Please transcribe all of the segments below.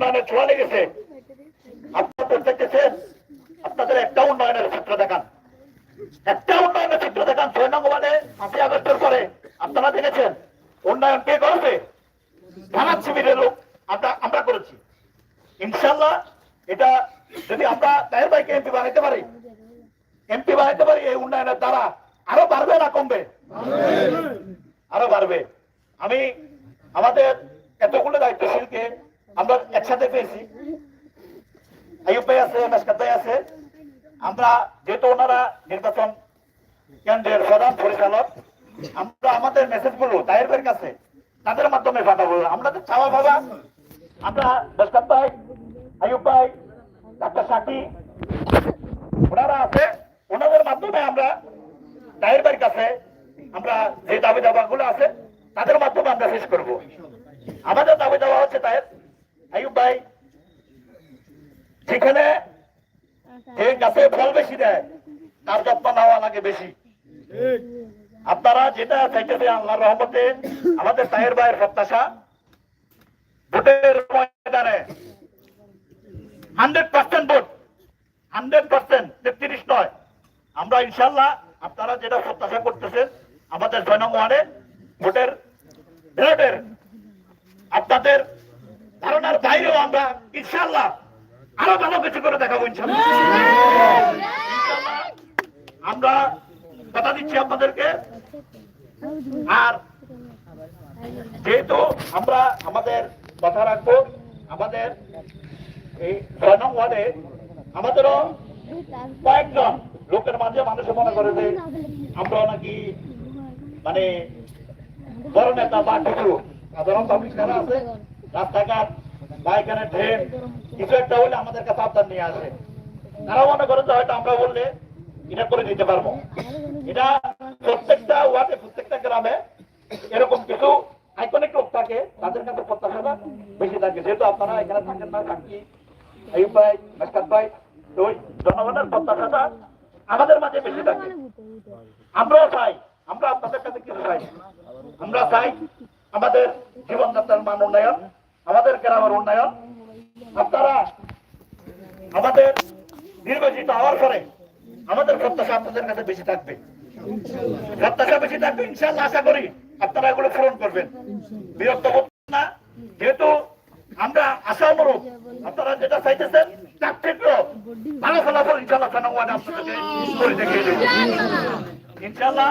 উন্নয়নের ছোঁয়া লেগেছে। আপনারা দেখতেছেন, আপনাদের একটা উন্নয়নের চিত্র দেখান। একটা উন্নয়নের চিত্র দেখান ছয় নং ওয়ার্ডে পাঁচই আগস্টের পরে। আপনারা দেখেছেন, উন্নয়ন কে করেছে? থানা শিবিরের লোক আমরা আমরা করেছি। ইনশাল্লাহ এটা যদি আমরা তাহের ভাইকে এমপি বানাইতে পারি, এমপি বানাইতে পারি, এই উন্নয়নের দ্বারা আরও বাড়বে না কমবে? আরও বাড়বে। আমি আমাদের এতগুলো দায়িত্বশীলকে আমরা একসাথে পেয়েছি। আইয়ুব ভাই আছে, মেসকাত আছে। আমরা যেহেতু ওনারা নির্বাচন কেন্দ্রের প্রধান পরিচালক, আমরা আমাদের মেসেজগুলো তাহের কাছে তাদের মাধ্যমে পাঠাবো। আমরা তো চাওয়া ভাবা। আমরা মেসকাত ভাই, আইয়ুব ভাই, ডাক্তার সাকি, ওনারা আছে। ওনাদের মাধ্যমে আমরা ভাইয়ের কাছে আমরা যে দাবি দাবা গুলো আছে, তাদের মাধ্যমে আমরা শেষ করব। আমাদের দাবি দাবা হচ্ছে তাহের আইয়ুব ভাই যেখানে যে গাছে ফল বেশি দেয় তার যত্ন নেওয়া লাগে বেশি আপনারা যেটা চাইতেছে আল্লাহর রহমতে আমাদের তাহের ভাইয়ের প্রত্যাশা ভোটের ময়দানে হান্ড্রেড পার্সেন্ট ভোট হান্ড্রেড পার্সেন্ট তেত্রিশ নয়। আমরা ইনশাল্লাহ আপনারা যেটা প্রত্যাশা করতেছেন আমাদের ওয়ার্ডে ভোটের ভোটের আপনাদের ইনশাল্লাহ আরও ভালো কিছু করে দেখাবো ইনশাল্লাহ আমরা কথা দিচ্ছি আপনাদেরকে। আর যেহেতু আমরা আমাদের কথা রাখব, আমাদের ওয়ার্ডে আমাদেরও কয়েকজন লোকের মাঝে মানুষে মনে করে যে আমরা নাকি মানে বড় নেতা বা কিছু। সাধারণ আছে, রাস্তাঘাট বা এখানে ট্রেন কিছু একটা হলে আমাদের কাছে আবদার নিয়ে আসে। তারা মনে করে যে হয়তো আমরা বললে এটা করে দিতে পারব। এটা প্রত্যেকটা ওয়ার্ডে, প্রত্যেকটা গ্রামে এরকম কিছু আইকনিক লোক থাকে, তাদের কাছে প্রত্যাশাটা বেশি থাকে। যেহেতু আপনারা এখানে থাকেন না থাকি আইব ভাই, মেসকাত ভাই ওই জনগণের প্রত্যাশাটা আমাদের মাঝে বেশি থাকে। আমরাও চাই, আমরা আপনাদের কাছে কিছু চাই। আমরা চাই আমাদের জীবনযাত্রার মান উন্নয়ন আমাদের গ্রামের উন্নয়ন, আপনারা আমাদের নির্বাচিত হওয়ার পরে আমাদের প্রত্যাশা আপনাদের কাছে বেশি থাকবে। প্রত্যাশা বেশি থাকবে ইনশাল্লাহ আশা করি আপনারা এগুলো পূরণ করবেন। বিরক্ত করবেন না, যেহেতু আমরা আশা অনুরূপ, আপনারা যেটা চাইতেছেন, তার থেকেও ভালো ফলাফল ইনশাল্লাহ ইনশাল্লাহ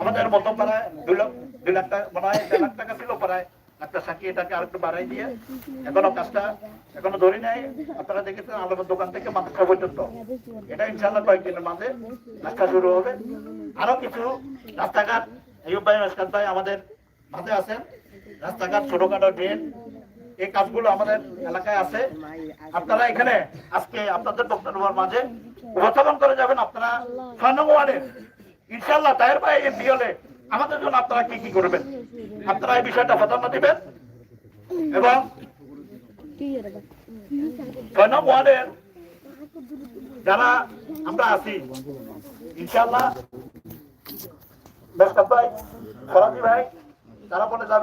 আমাদের মতো প্রায় দুই লাখ দুই লাখ টাকা, মনে দেড় লাখ টাকা ছিল প্রায় ডাক্তার সাকি এটাকে আরেকটু বাড়াই দিয়ে, এখনও কাজটা এখনও ধরি নাই। আপনারা দেখেছেন আলাদা দোকান থেকে মাথা পর্যন্ত। এটা ইনশাল্লাহ কয়েকদিনের মাঝে কাজটা শুরু হবে। আরও কিছু রাস্তাঘাট, আইয়ুব ভাই মেসকাত ভাই আমাদের মাঝে আছেন। রাস্তাঘাট, ছোটখাটো ড্রেন, এই কাজগুলো আমাদের এলাকায় আছে। আপনারা এখানে আজকে আপনাদের বক্তব্যের মাঝে উপস্থাপন করে যাবেন আপনারা ছয় নম্বর ওয়ার্ডের। ইনশাল্লাহ তাহের ভাই এমপি হলে আমাদের জন্য আপনারা কি কি করবেন? আপনারা এই বিষয়টা প্রাধান্য দিবেন? এবং যারা আমরা আছি ইনশাল্লাহ ভাই, ফরাজি ভাই, তারা বলে